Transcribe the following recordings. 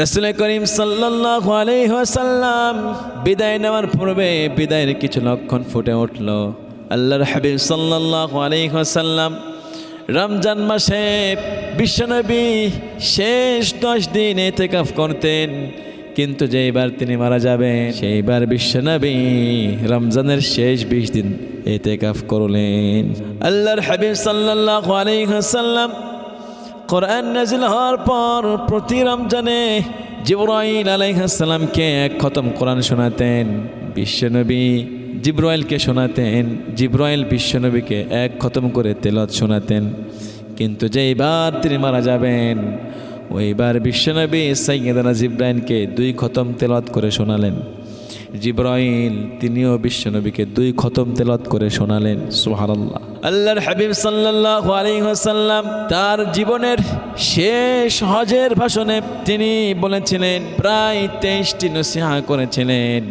রসুল করিম সাল্লাহ আলহাসাল্লাম বিদায় নেওয়ার পূর্বে বিদায়ের কিছু লক্ষণ ফুটে উঠল। আল্লাহর হাবিব সাল্লাহ আলহাসাল্লাম রমজান মাসে বিশ্বনবী শেষ দশ দিন এতেকাফ করতেন, কিন্তু যেইবার তিনি মারা যাবেন সেইবার বিশ্বনবী রমজানের শেষ বিশ দিন এতেকাফ করলেন। আল্লাহর হাবিব সাল্লাহ আলহাসাল্লাম কোরআন নাজিল হওয়ার পর প্রতি রমজানে জিব্রাইল আলাইহাসাল্লামকে এক খতম কোরআন শোনাতেন, বিশ্বনবী জিব্রাইলকে শোনাতেন, জিব্রাইল বিশ্বনবীকে এক খতম করে তেলত শোনাতেন। কিন্তু যেইবার তিনি মারা যাবেন ওইবার বিশ্বনবী সাইয়েদানা জিব্রাইলকে দুই খতম তেলত করে শোনালেন। জিব্রাইল, তিনিও বিশ্বনবীকে দুই খতম তেলত করে শোনালেন সোহারাল্লাহ আল্লাহর হাবিব সাল্লাহ আলিহাসাল্লাম তার জীবনের শেষ হজের ভাষণে তিনি বলেছিলেন, প্রায় তেইশটি নসিহা করেছিলেন।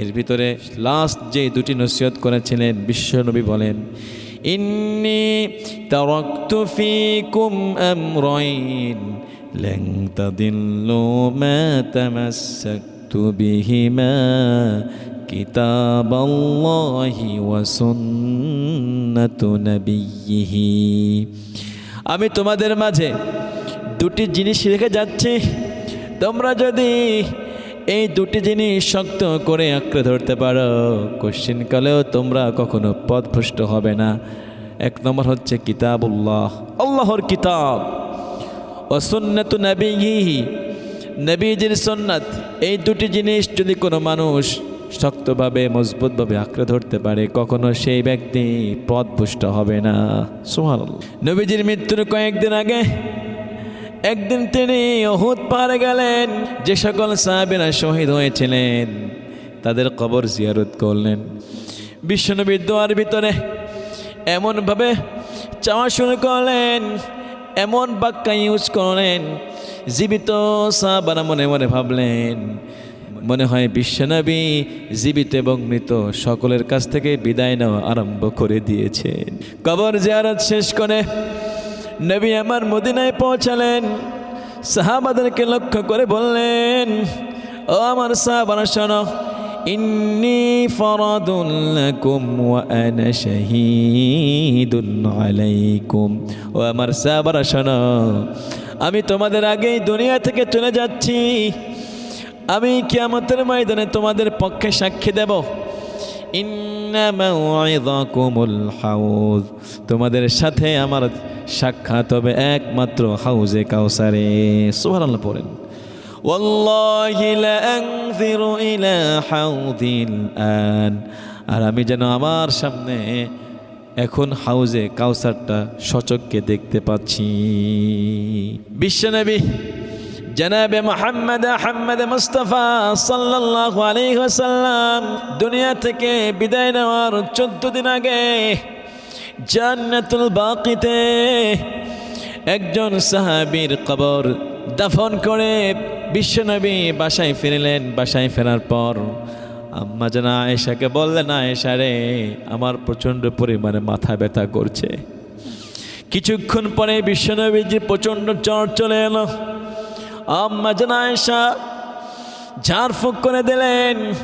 এর ভিতরে লাস্ট যে দুটি নসিহত করেছিলেন, বিশ্বনবী বলেন, ইন্নি তারকতু ফিকুম আমরাইন লেন তাদিল্লু মা তামাসসাক بهما كتاب الله وسنة نبيه আমি তোমাদের মাঝে দুটি জিনিস রেখে যাচ্ছি তোমরা যদি এই দুটি জিনিস শক্ত করে আঁকড়ে ধরতে পারো কোশ্চিনকালেও তোমরা কখনো পথভ্রষ্ট হবে না এক নম্বর হচ্ছে কিতাবুল্লাহ আল্লাহর কিতাব ও সুন্নত নবীহি নবীজির সুন্নাত এই দুটি জিনিস যদি কোনো মানুষ শক্তভাবে মজবুতভাবে আঁকড়ে ধরতে পারে কখনো সেই ব্যক্তি পথভুষ্ট হবে না। সুহান নবীজির মৃত্যুর কয়েকদিন আগে একদিন তিনি অহুত পাহাড়ে গেলেন যে সকল সাহাবেরা শহীদ হয়েছিলেন তাদের কবর জিয়ারত করলেন। বিশ্বনবীর দোয়ার ভিতরে এমনভাবে চাওয়া শুরু করলেন এমন বাক্যা ইউজ করলেন জীবিত সাহাবারা মনে মনে ভাবলেন, মনে হয় বিশ্বনবী জীবিত এবং মৃত সকলের কাছ থেকে বিদায় নেওয়া আরম্ভ করে দিয়েছেন। কবর জিয়ারত শেষ করে নবী আমার মদিনায় পৌঁছালেন। সাহাবাদেরকে লক্ষ্য করে বললেন, ও আমার সাহাবারা, শোনো, ইন্নি ফরাদুল্লাকুম আলাইকুম। ও আমার সাহাবারা, শোনো আমি তোমাদের আগেই দুনিয়া থেকে চলে যাচ্ছি আমি কিয়ামতের ময়দানে তোমাদের পক্ষে সাক্ষী দেব ইন্নামাউইযাকুমুল হাউজ তোমাদের সাথে আমার সাক্ষাৎ হবে একমাত্র হাউজে কাউসারে সুবহানাল্লাহ পড়েন والله لأنذر إلى حوض الآن আর আমি যেন আমার সামনে এখন হাউজে কাউসারটা সচককে দেখতে পাচ্ছি। বিশ্বনবী জনাবে মোহাম্মদ আহম্মদ মুস্তফা সাল্লাল্লাহু আলাইহি ওয়াসাল্লাম দুনিয়া থেকে বিদায় নেওয়ার চোদ্দ দিন আগে জান্নাতুল বাকিতে একজন সাহাবীর কবর দাফন করে বিশ্বনবী বাসায় ফিরলেন। বাসায় ফেরার পর আম্মা যেন আয়েশাকে বললেন, আয়েশা রে, আমার প্রচণ্ড পরিমাণে মাথা ব্যথা করছে। কিছুক্ষণ পরে বিশ্বনবীজির প্রচণ্ড চর চলে এলো। আম্মা যেন আয়েশা ঝাড়ফুঁক করে দিলেন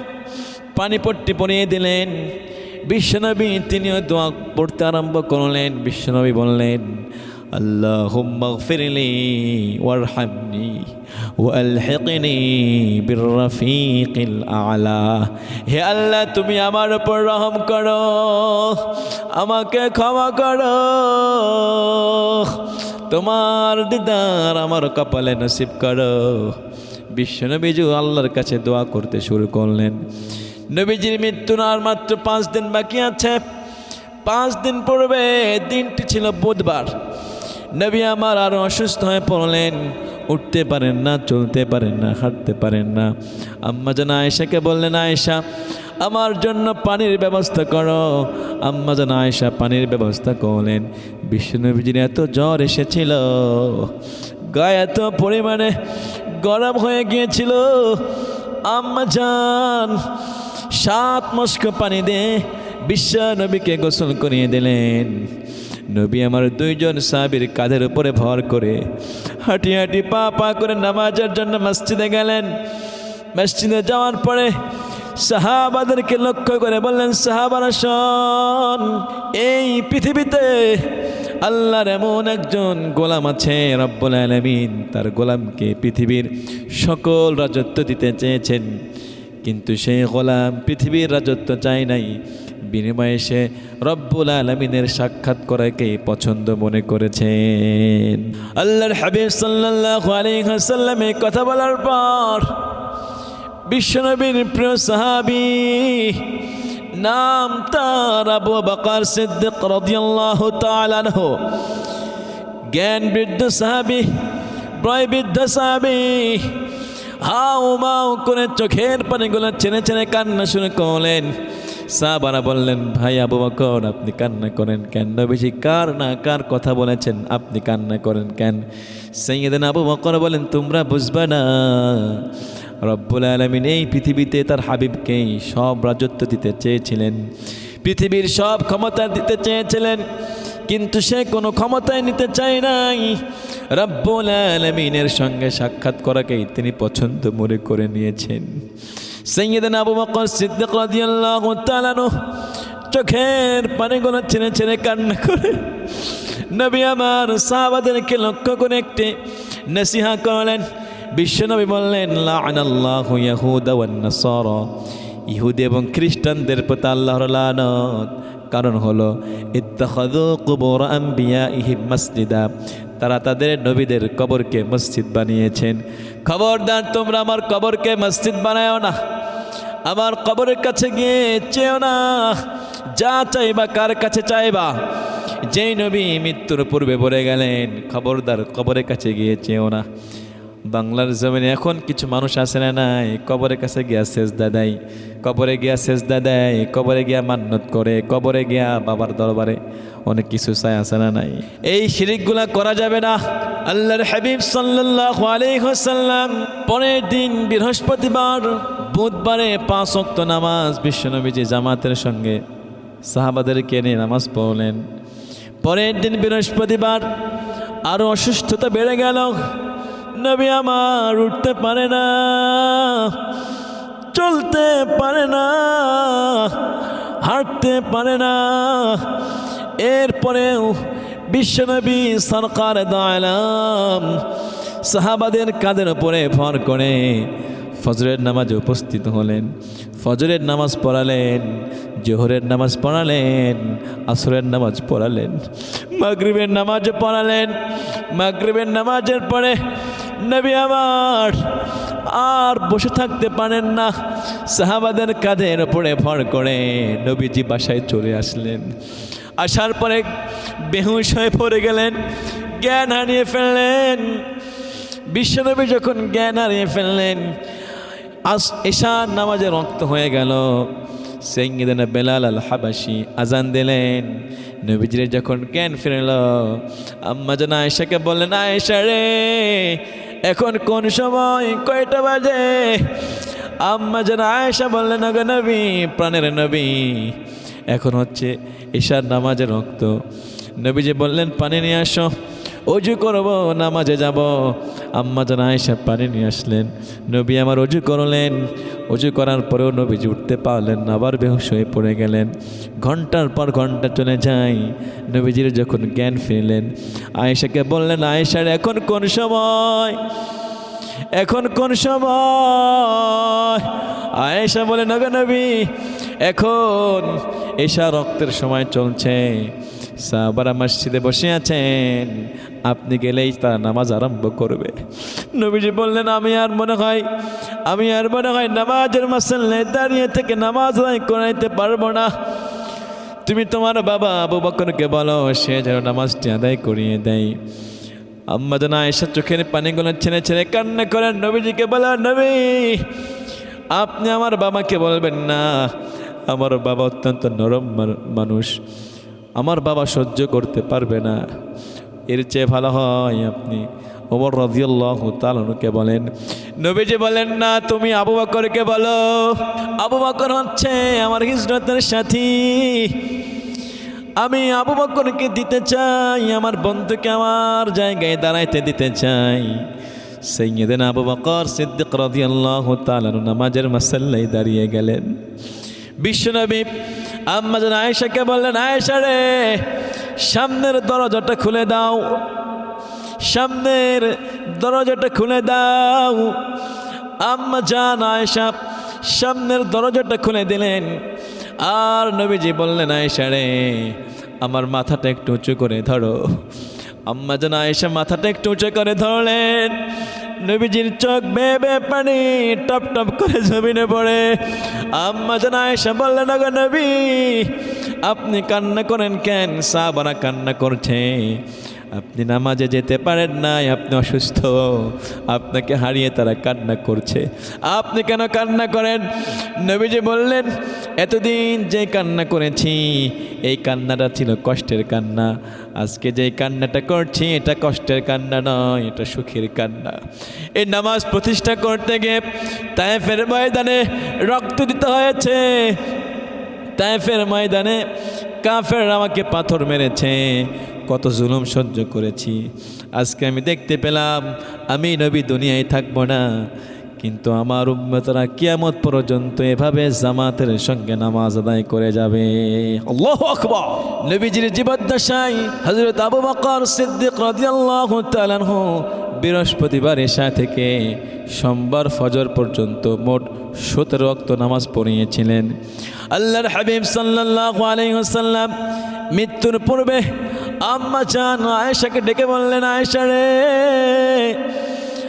পানিপট্টি পরিয়ে দিলেন। বিশ্বনবী তিনিও দোয়া পড়তে আরম্ভ করলেন। বিশ্বনবী বললেন আল্লাহ হুম্মা ফিরলি ওয়ারহামনি। ওয়ালহিকনি বিরফিকিল আলা। হে আল্লাহ, তুমি আমার উপর রহম করো, আমাকে ক্ষমা করো। তোমার দিদার আমার কপালে নসিব করো। বিশ্বনবীজু আল্লাহর কাছে দোয়া করতে শুরু করলেন। নবীজির মৃত্যু আর মাত্র পাঁচ দিন বাকি আছে। পাঁচ দিন পূর্বে দিনটি ছিল বুধবার। নবী আমার আরও অসুস্থ হয়ে পড়লেন। উঠতে পারেন না, চলতে পারেন না, হাঁটতে পারেন না। আম্মা যেন আয়েশাকে বললেন, আয়েশা, আমার জন্য পানির ব্যবস্থা করো। আম্মা যেন আয়েশা পানির ব্যবস্থা করলেন। বিশ্বনবীজির এত জ্বর এসেছিল, গায়ে এত পরিমাণে গরম হয়ে গিয়েছিল। আম্মা যান, সাত মস্ক পানি দিয়ে বিশ্ব নবীকে গোসল করিয়ে দিলেন। নবী আমার দুইজন সাহাবীর কাঁধের উপরে ভর করে হাঁটি হাঁটি পা পা করে নামাজের জন্য মসজিদে গেলেন। মসজিদে যাওয়ার পরে সাহাবাদেরকে লক্ষ্য করে বললেন, সাহাবারা, শোন, এই পৃথিবীতে আল্লাহর এমন একজন গোলাম আছে রব্বুল আলমিন। তার গোলামকে পৃথিবীর সকল রাজত্ব দিতে চেয়েছেন। কিন্তু সেই গোলাম পৃথিবীর রাজত্ব চায় নাই। বিনিময়ে সে রব্বুল আলমিনের সাক্ষাৎ করাকেই পছন্দ মনে করেছেন। আল্লাহর হাবিব সাল্লাল্লাহু আলাইহি ওয়াসাল্লাম কথা বলার পর বিশ্বনবীর প্রিয় সাহাবি নাম তার আবু বকর সিদ্দিক রাদিয়াল্লাহু তাআলা আনহু। জ্ঞান বৃদ্ধ সাহাবী প্রায় বৃদ্ধ সাহাবী হাও মাও করে চোখের পানিগুলো চেনে চেনে কান্না শুনে করলেন সাহাবারা বললেন, ভাই আবু বকর, আপনি কান্না করেন কেন? বেশি কার না কার কথা বলেছেন? আপনি কান্না করেন কেন? সেইদিন আবু বকর বলেন, তোমরা বুঝবে না। রব্বুল আলমিন এই পৃথিবীতে তার হাবিবকেই সব রাজত্ব দিতে চেয়েছিলেন। পৃথিবীর সব ক্ষমতা দিতে চেয়েছিলেন। কিন্তু সে কোনো ক্ষমতায় নিতে চায় নাই। রব্বুল আলমিনের সঙ্গে সাক্ষাৎ করাকেই তিনি পছন্দ মনে করে নিয়েছেন। সৈয়দিন আবু বকর সিদ্দিক রাদিয়াল্লাহু তাআলা চোখের পানিগুলো ছেড়ে ছেড়ে কান্না করে। নবী আমার সাহাবাদেরকে লক্ষ্য করে একটি নসিহা করলেন। বিশ্বনবী বললেন লাআনাল্লাহু ইয়াহুদা ওয়ান নাসারা। ইহুদি এবং খ্রিস্টানদের প্রতি আল্লাহর লানত। কারণ হলো, ইত্তাখাযু কুবুর আম্বিয়াইহিম মাসজিদা। তারা তাদের নবীদের কবরকে মসজিদ বানিয়েছেন। খবরদার, তোমরা আমার কবরকে মসজিদ বানায়ও না। আমার কবরের কাছে গিয়ে চেয়েও না। যা চাইবা, কার কাছে চাইবা। যেই নবী মৃত্যুর পূর্বে পড়ে গেলেন, খবরদার কবরের কাছে গিয়ে চেয়েও না। বাংলার জমিনে এখন কিছু মানুষ আসে না নাই? কবরের কাছে গিয়া শেষ দাদাই কবরে গিয়া শেষ দাদাই কবরে গিয়া মান্নত করে। কবরে গিয়া বাবার দরবারে অনেক কিছু চাই আসে না নাই? এই শিরিকগুলা করা যাবে না। আল্লাহর হাবিব সাল্লাল্লাহু আলাইহি ওয়াসাল্লাম পরের দিন বৃহস্পতিবার, বুধবারে পাঁচ ওয়াক্ত নামাজ বিশ্বনবীজি জামাতের সঙ্গে সাহাবাদেরকে নিয়ে নামাজ পড়লেন। পরের দিন বৃহস্পতিবার আরও অসুস্থতা বেড়ে গেল। নবী আমার উঠতে পারে না, চলতে পারে না, হাঁটতে পারে না। এরপরেও বিশ্বনবী সরকার দাঁড়ালাম সাহাবাদের কাদের উপরে ভর করে ফজরের নামাজে উপস্থিত হলেন, ফজরের নামাজ পড়ালেন, জোহরের নামাজ পড়ালেন, আসরের নামাজ পড়ালেন, মাগরিবের নামাজ পড়ালেন, মাগরিবের নামাজের পরে নবী আমার আর বসে থাকতে পারেন না। সাহাবাদের কাঁধের ওপরে ভর করে নবীজি বাসায় চলে আসলেন। আসার পরে বেহুশ হয়ে পড়ে গেলেন, জ্ঞান হারিয়ে ফেললেন। বিশ্বনবী যখন জ্ঞান হারিয়ে ফেললেন, আস এশার নামাজে রক্ত হয়ে গেল। সেইদিন বেলাল আল হাবাসি আজান দিলেন। নবীজির যখন জ্ঞান ফিরল, আম্মা যেন আয়েশাকে বললেন, আয়েশা রে এখন কোন সময় কয়টা বাজে? আম্মা যেন আয়েশা বললেন গো নবী, প্রাণের নবী। এখন হচ্ছে ঈশার নামাজের রক্ত নবীজি বললেন, পানি নিয়ে আসো। অজু করব, নামাজে যাব। আম্মা যেন আয়েশা পানি নিয়ে আসলেন। নবী আমার অজু করলেন। অজু করার পরেও নবীজি উঠতে পারলেন না, আবার বেহুশ হয়ে পড়ে গেলেন। ঘণ্টার পর ঘণ্টা চলে যায়। নবীজির যখন জ্ঞান ফিরলেন, আয়েশাকে বললেন, আয়েশার এখন কোন সময়? এখন কোন সময়? আয়েশা বলে নবী, এখন এশা রক্তের সময় চলছে। সাহাবারা মসজিদে বসে আছেন। আপনি গেলেই তারা নামাজ আরম্ভ করবে। নবীজি বললেন, আমি আর মনে হয়, আমি আর মনে হয় নামাজের মাসাল্লে দাঁড়িয়ে থেকে নামাজ আদায় করাইতে পারব না। তুমি তোমার বাবা আবু বকরকে বলো, সে যেন নামাজটি আদায় করিয়ে দেয়। আম্মা যেন আয়েশা চোখের পানিগুলো ছেড়ে ছেড়ে কান্না করেন নবীজিকে বলা, নবী, আপনি আমার বাবাকে বলবেন না। আমার বাবা অত্যন্ত নরম মানুষ। আমার বাবা সহ্য করতে পারবে না। এর চেয়ে ভালো হয় আপনি ওমর রাজিয়াল্লাহ তালনুকে বলেন, নবীজি বলেন, না, তুমি আবু বকরকে বলো। আবু বকর হচ্ছে আমার হিজরতের সাথী। আমি আবু বকরকে দিতে চাই, আমার বন্ধুকে আমার জায়গায় দাঁড়াইতে দিতে চাই। সৈয়দিন আবু বকর সিদ্দিক রাদিয়াল্লাহু তাআলা নামাজের মাসাল্লাই দাঁড়িয়ে গেলেন। বিশ্বনবী আম্মাজান আয়েশাকে বললেন, আয়েশা রে, সামনের দরজাটা খুলে দাও। সামনের দরজাটা খুলে দাও। আম্মা জান, আয়েশা, সামনের দরজাটা খুলে দিলেন। আর নবীজি বললেন, আয়েশা রে, আমার মাথাটা একটু উঁচু করে ধরো। আম্মা জান আয়েশা মাথাটা একটু উঁচু করে ধরলেন। নবীজির চোখ বেয়ে বেয়ে পানি, টপ টপ করে জমিনে পড়ে। আম্মা জানা এসে বললেন গো নবী, আপনি কান্না করেন কেন? সাবানা কান্না করছে। আপনি নামাজে যেতে পারেন নাই, আপনি অসুস্থ। আপনাকে হারিয়ে তারা কান্না করছে। আপনি কেন কান্না করেন? নবীজি বললেন, এতদিন যে কান্না করেছি, এই কান্নাটা ছিল কষ্টের কান্না। আজকে যে কান্নাটা করছি, এটা কষ্টের কান্না নয়, এটা সুখের কান্না। এই নামাজ প্রতিষ্ঠা করতে গিয়ে তাই ফের ময়দানে রক্ত দিতে হয়েছে। তাইফের ময়দানে কাফের আমাকে পাথর মেরেছে। কত জুলুম সহ্য করেছি। আজকে আমি দেখতে পেলাম আমি নবী দুনিয়ায় থাকব না। কিন্তু আমার উম্মতরা কিয়ামত পর্যন্ত এভাবে জামাতের সঙ্গে নামাজ আদায় করে যাবে। আল্লাহ আকবার। নবীজির জীবদ্দশায় হযরত আবু বকর সিদ্দিক রাদিয়াল্লাহু তাআলা আনহু বৃহস্পতিবার এশা থেকে সোমবার ফজর পর্যন্ত মোট সতেরো অক্ত নামাজ পড়িয়েছিলেন। আল্লাহর হাবিব সাল্লাল্লাহু আলাইহি ওয়াসাল্লাম মৃত্যুর পূর্বে আম্মা চান, আয়েশাকে ডেকে বললেন, আয়েশা রে,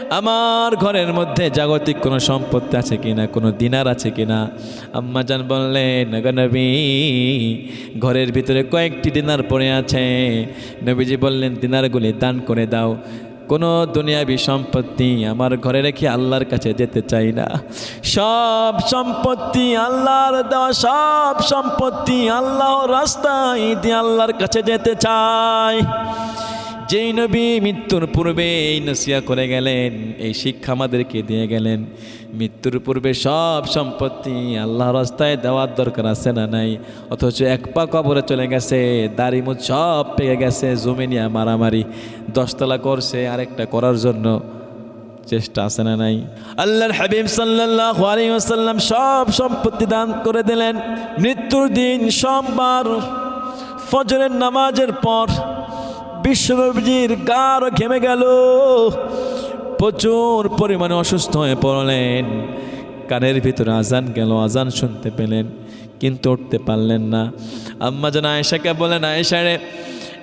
আমার ঘরের মধ্যে জাগতিক কোনো সম্পত্তি আছে কিনা, কোনো দিনার আছে কিনা? আম্মা জান বললেন, "গো নবী, ঘরের ভিতরে কয়েকটি দিনার পড়ে আছে। নবীজি বললেন, দিনারগুলি দান করে দাও। কোনো দুনিয়াবি সম্পত্তি আমার ঘরে রেখে আল্লাহর কাছে যেতে চাই না। সব সম্পত্তি আল্লাহর দেওয়া, সব সম্পত্তি আল্লাহ রাস্তায় দিয়ে আল্লাহর কাছে যেতে চাই। যেই নবী মৃত্যুর পূর্বে এই নসিয়া করে গেলেন, এই শিক্ষা আমাদেরকে দিয়ে গেলেন। মৃত্যুর পূর্বে সব সম্পত্তি আল্লাহ রাস্তায় দেওয়ার দরকার আছে না নাই? অথচ এক পা কবরে চলে গেছে দাড়িমুচ সব পেয়ে গেছে, জমি নিয়ে মারামারি, দশতলা করছে, আরেকটা করার জন্য চেষ্টা আছে না নাই? আল্লাহর হাবিব সাল্লাল্লাহু আলাইহি ওয়াসাল্লাম সব সম্পত্তি দান করে দিলেন। মৃত্যুর দিন সোমবার, ফজরের নামাজের পর বিশ্বনবীজির গাঢ় ঘেমে গেল? প্রচুর পরিমাণে অসুস্থ হয়ে পড়লেন। কানের ভিতরে আজান গেল, আজান শুনতে পেলেন, কিন্তু উঠতে পারলেন না। আম্মা যেন আয়েশাকে বলেন, আয়েশা রে,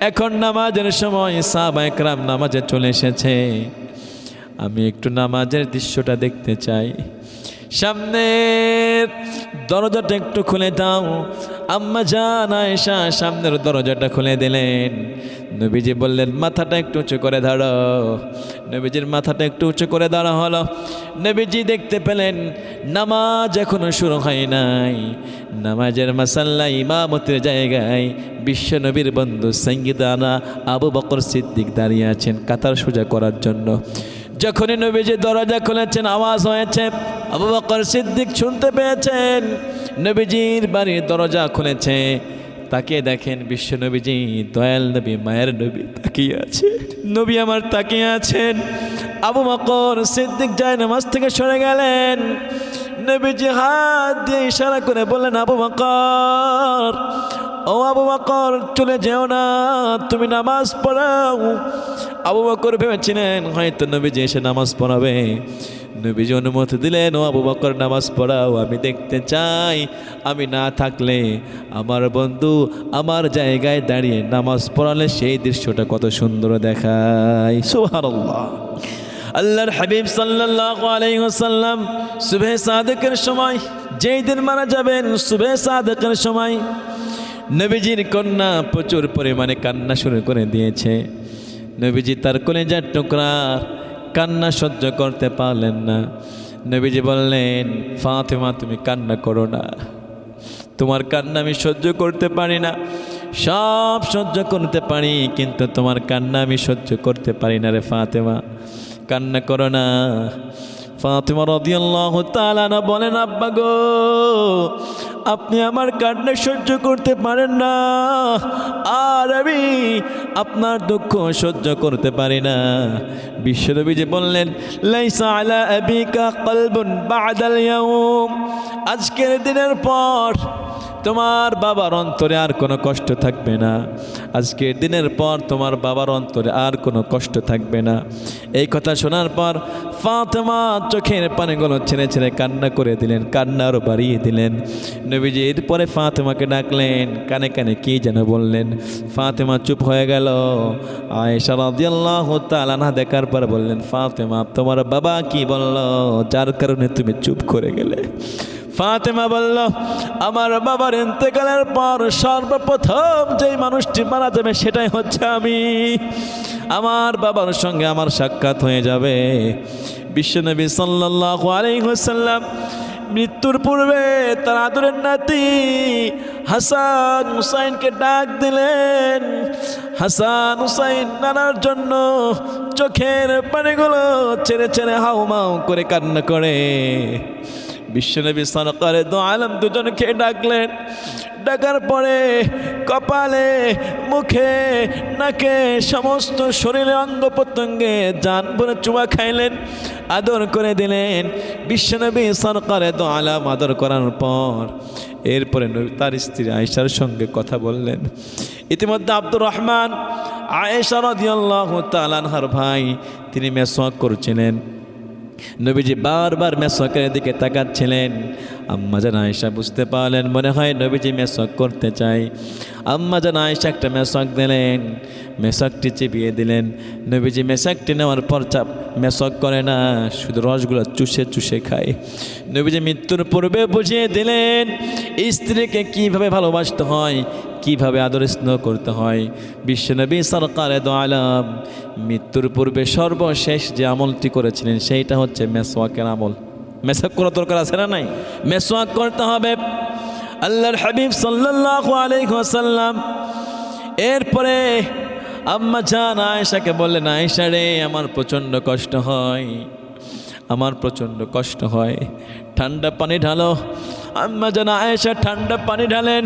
এখন নামাজের সময় সাহাবা একরাম নামাজে চলে এসেছে। আমি একটু নামাজের দৃশ্যটা দেখতে চাই। সামনের দরজাটা একটু খুলে দাও। আম্মা জান আয়েশা সামনের দরজাটা খুলে দিলেন। নবীজি বললেন, মাথাটা একটু উঁচু করে দাঁড়ো নবীজির মাথাটা একটু উঁচু করে দাঁড়া হলো। নবীজি দেখতে পেলেন, নামাজ এখনও শুরু হয় নাই। নামাজের মাসাল্লা ইমামতের জায়গায় বিশ্ব নবীর বন্ধু সঙ্গীতানা আবু বকর সিদ্দিক দাঁড়িয়ে আছেন কাতার সোজা করার জন্য। যখনই নবীজি দরজা খুলেছেন, আওয়াজ হয়েছে, আবু বকর সিদ্দিক শুনতে পেয়েছেন, নবীজির বাড়ির দরজা খুলেছে। তাকে দেখেন বিশ্ব নবীজি, দয়াল নবী, মায়ের নবী তাকিয়ে আছে। নবী আমার তাকিয়ে আছেন। আবু বকর সিদ্দিক যায় নামাজ থেকে সরে গেলেন। নবীজি হাত দিয়ে ইশারা করে বললেন, আবু বকর ও আবু বকর, চলে যেও না, তুমি নামাজ পড়াও। আবু বকর ভেবেছিলেন, হয়তো নবীজি এসে নামাজ পড়াবে। নবীজি অনুমতি দিলেন, ও আবু বকর, নামাজ পড়াও, আমি দেখতে চাই, আমি না থাকলে আমার বন্ধু আমার জায়গায় দাঁড়িয়ে নামাজ পড়ালে সেই দৃশ্যটা কত সুন্দর দেখায়। সুবহানাল্লাহ। আল্লাহর হাবিব ওয়াসাল্লাম সুবহে সাদেকের সময়, যেই দিন মারা যাবেন সুবহে সাদেকের সময় নবীজির কন্যা প্রচুর পরিমাণে কান্না শুরু করে দিয়েছে। নবীজি তার কলেজার টুকরা কান্না সহ্য করতে পারলেন না। নবীজি বললেন, ফাতেমা, তুমি কান্না করো না। তোমার কান্না আমি সহ্য করতে পারি না। সব সহ্য করতে পারি, কিন্তু তোমার কান্না আমি সহ্য করতে পারি না রে ফাতেমা। কান্না করো না। ফাতেমা রাদিয়াল্লাহু তাআলা না বলেন, আব্বা গো, আপনি আমার কান্না সহ্য করতে পারেন না। আর আমি আপনার দুঃখ সহ্য করতে পারি না। বিশ্বনবী যে বললেন, লাইসা আলা আবিকা কলবুন বাদাল আজকের দিনের পর তোমার বাবার অন্তরে আর কোনো কষ্ট থাকবে না। আজকের দিনের পর তোমার বাবার অন্তরে আর কোনো কষ্ট থাকবে না। এই কথা শোনার পর ফাতেমা চোখের পানিগুলো ছেড়ে ছেড়ে কান্না করে দিলেন কান্না আরও বাড়িয়ে দিলেন। নবীজি এরপরে ফাতেমাকে ডাকলেন, কানে কানে কী যেন বললেন। ফাতেমা চুপ হয়ে গেল। আয়েশা রাদিয়াল্লাহু তাআলা না দেখার পর বললেন, ফাতেমা, তোমার বাবা কি বলল? যার কারণে তুমি চুপ করে গেলে। ফাতেমা বলল, আমার বাবার ইন্তেকালের পর সর্বপ্রথম যেই মানুষটি মারা যাবে সেটাই হচ্ছে আমি। আমার বাবার সঙ্গে আমার সাক্ষাৎ হয়ে যাবে। বিশ্বনবী সাল্লাল্লাহু আলাইহি ওয়াসাল্লাম মৃত্যুর পূর্বে তার আদরের নাতি হাসান হুসাইনকে ডাক দিলেন। হাসান হুসাইন নানার জন্য চোখের পানিগুলো ছেড়ে ছেড়ে হাউমাউ করে কান্না করে। বিশ্বনবী সরকারে দো আলম দুজনকে ডাকলেন। ডাকার পরে কপালে, মুখে, নাকে সমস্ত শরীরে অঙ্গ প্রত্যঙ্গে যান ভরে চুমা খাইলেন, আদর করে দিলেন। বিশ্বনবী সরকারে দো আলাম আদর করার পর এরপরে তার স্ত্রী আয়েশার সঙ্গে কথা বললেন। ইতিমধ্যে আব্দুর রহমান আয়েশা রদিয়াল্লাহু তালানহার ভাই, তিনি মেসওয়াক করছিলেন। নবীজি বারবার মেসকের দিকে তাকাচ্ছিলেন। আম্মা যেন আয়সা বুঝতে পারলেন, মনে হয় নবীজি মেসক করতে চাই। আম্মা যেন আয়সা একটা মেসক দিলেন, মেসকটি চিপিয়ে দিলেন। নবীজি মেসাকটি নেওয়ার পর চাপ, মেসক করে না, শুধু রসগুলো চুষে চুষে খায়। নবীজি মৃত্যুর পূর্বে বুঝিয়ে দিলেন, স্ত্রীকে কীভাবে ভালোবাসতে হয় কীভাবে আদর স্নেহ করতে হয়? বিশ্বনবী সরকারে দো আলম মৃত্যুর পূর্বে সর্বশেষ যে আমলটি করেছিলেন, সেইটা হচ্ছে মেসওয়াকের আমল। মেসওয়াক করার দরকার আছে না নাই? মেসওয়াক করতে হবে। আল্লাহর হাবিব সাল্লাল্লাহু আলাইহি ওয়াসাল্লাম এরপরে আম্মা জান আয়েশাকে বললেন, আয়েশা রে, আমার প্রচণ্ড কষ্ট হয়। আমার প্রচণ্ড কষ্ট হয়। ঠান্ডা পানি ঢালো। আম্মা যেন আয়েশা ঠান্ডা পানি ঢালেন।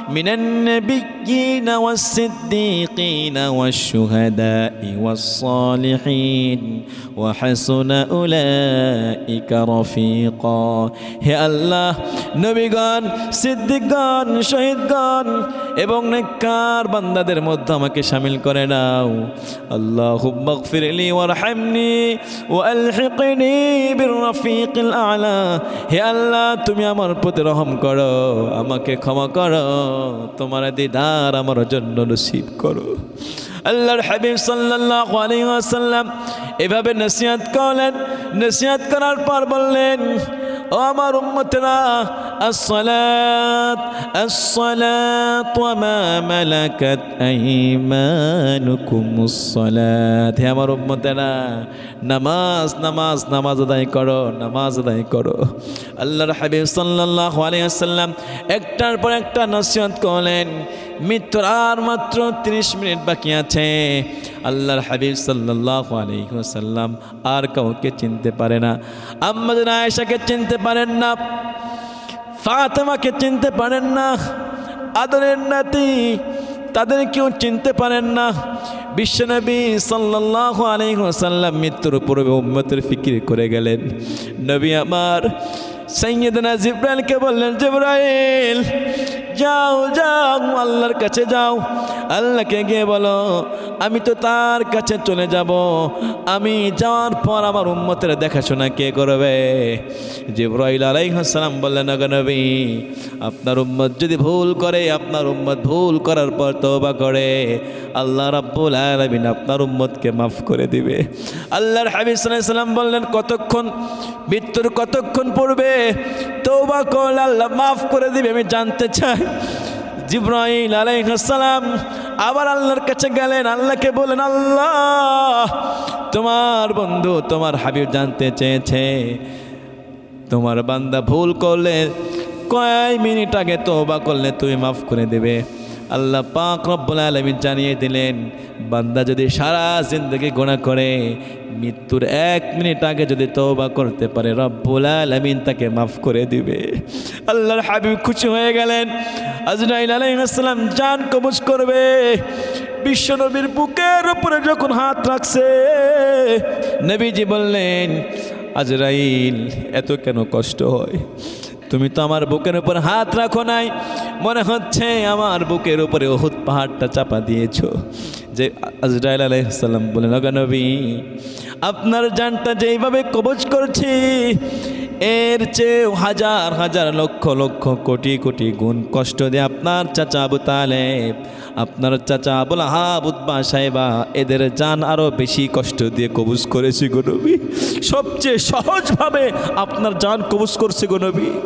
নাবিয়্যিন ওয়াস-সিদ্দীকিন ওয়াশ-শুহাদা'i ওয়াস-সালিহিন ওয়া হাসুনা উলাইকা রাফিকা। হে আল্লাহ, নবীগণ, সিদ্দিকগণ, শহীদগণ এবং নেককার বান্দাদের মধ্যে আমাকে শামিল করে নাও। আল্লাহুম্মা গফিরলি ওয়ারহামনি ওয়ালহিকনি বিররফিকিল আলা। হে আল্লাহ, তুমি আমার প্রতি রহম করো, আমাকে ক্ষমা করো। তোমার দিদার আমার জন্য নসিব করো। আল্লাহর হাবিব সাল্লাল্লাহু আলাইহি ওয়াসাল্লাম এভাবে নসিহত করলেন। নসিহত করার পর বললেন, ও আমার উম্মতেরা الصلاة الصلاة وما ملكت أيمانكم الصلاة হে আমার উম্মতেরা নামাজ নামাজ নামাজ আদায় করো নামাজ আদায় করো আল্লাহর হাবিব সাল্লাল্লাহু আলাইহি ওয়াসাল্লাম একটার পর একটা নসিহত করলেন মৃত্যুর আর মাত্র তিরিশ মিনিট বাকি আছে আল্লাহর হাবিব সাল্লাল্লাহু আলাইহি ওয়াসাল্লাম আর কাউকে চিনতে পারে না আম্মাদের আয়েশাকে চিনতে পারেন না ফাতেমাকে চিনতে পারেন না, আদরের নাতি তাদের কেউ চিনতে পারেন না। বিশ্বনবী সাল্লাহ আলহ্লাম মৃত্যুর পূর্বে উম্মতের ফিকির করে গেলেন। নবী আমার সৈয়দনা জিব্রাইলকে বললেন, জিব্রাইল যাও যাও, আল্লাহর কাছে যাও। আল্লাহকে গিয়ে বলো, আমি তো তার কাছে চলে যাব। আমি যাওয়ার পর আমার উম্মতের দেখাশোনা কে করবে? জিব্রাইল আলাইহাসালাম বললেন, "ওগো নবী, আপনার উম্মত যদি ভুল করে, আপনার উম্মত ভুল করার পর তওবা করে, আল্লাহ রাব্বুল আলামিন আপনার উম্মতকে মাফ করে দিবে। আল্লাহর হাবিব সাল্লাম বললেন, কতক্ষণ, মৃত্যুর কতক্ষণ পড়বে তওবা কল আল্লাহ মাফ করে দিবে, আমি জানতে চাই। জিব্রাইল আলাইহাসালাম আবার আল্লাহর কাছে গেলেন, আল্লাহকে বলেন আল্লাহ, তোমার বন্ধু তোমার হাবিব জানতে চেয়েছে। তোমার বান্দা ভুল করলে কয় মিনিট আগে তোবা করলে তুমি মাফ করে দেবে। আল্লাহ পাক রব্বুল আলমিন জানিয়ে দিলেন, বান্দা যদি সারা জিন্দগি গোনা করে, মৃত্যুর এক মিনিট আগে যদি তওবা করতে পারে, রব্বুল আলমিন তাকে মাফ করে দিবে। আল্লাহর হাবিব খুশি হয়ে গেলেন। আজরাইল আলাইহিসসালাম জান কবজ করবে। বিশ্বনবীর বুকের উপরে যখন হাত রাখছে, নবীজি বললেন, আজরাইল, এত কেন কষ্ট হয়? তুমি তো আমার বুকের উপর হাত রাখো নাই। মনে হচ্ছে আমার বুকের উপরে ওহুদ পাহাড়টা চাপা দিয়েছ। যে আজরাইল আলাইসাল্লাম বলেন "ওগো নবী, আপনার জানটা যেইভাবে কবজ করছি, এর চেয়ে হাজার হাজার লক্ষ লক্ষ কোটি কোটি গুণ কষ্ট দিয়ে আপনার চাচা আবু তালেব, আপনার চাচা আবুল হাব উদ্বা সাহেবা, এদের জান আরও বেশি কষ্ট দিয়ে কবুজ করেছি গো নবী। সবচেয়ে সহজভাবে আপনার জান কবুজ করছে গো নবী।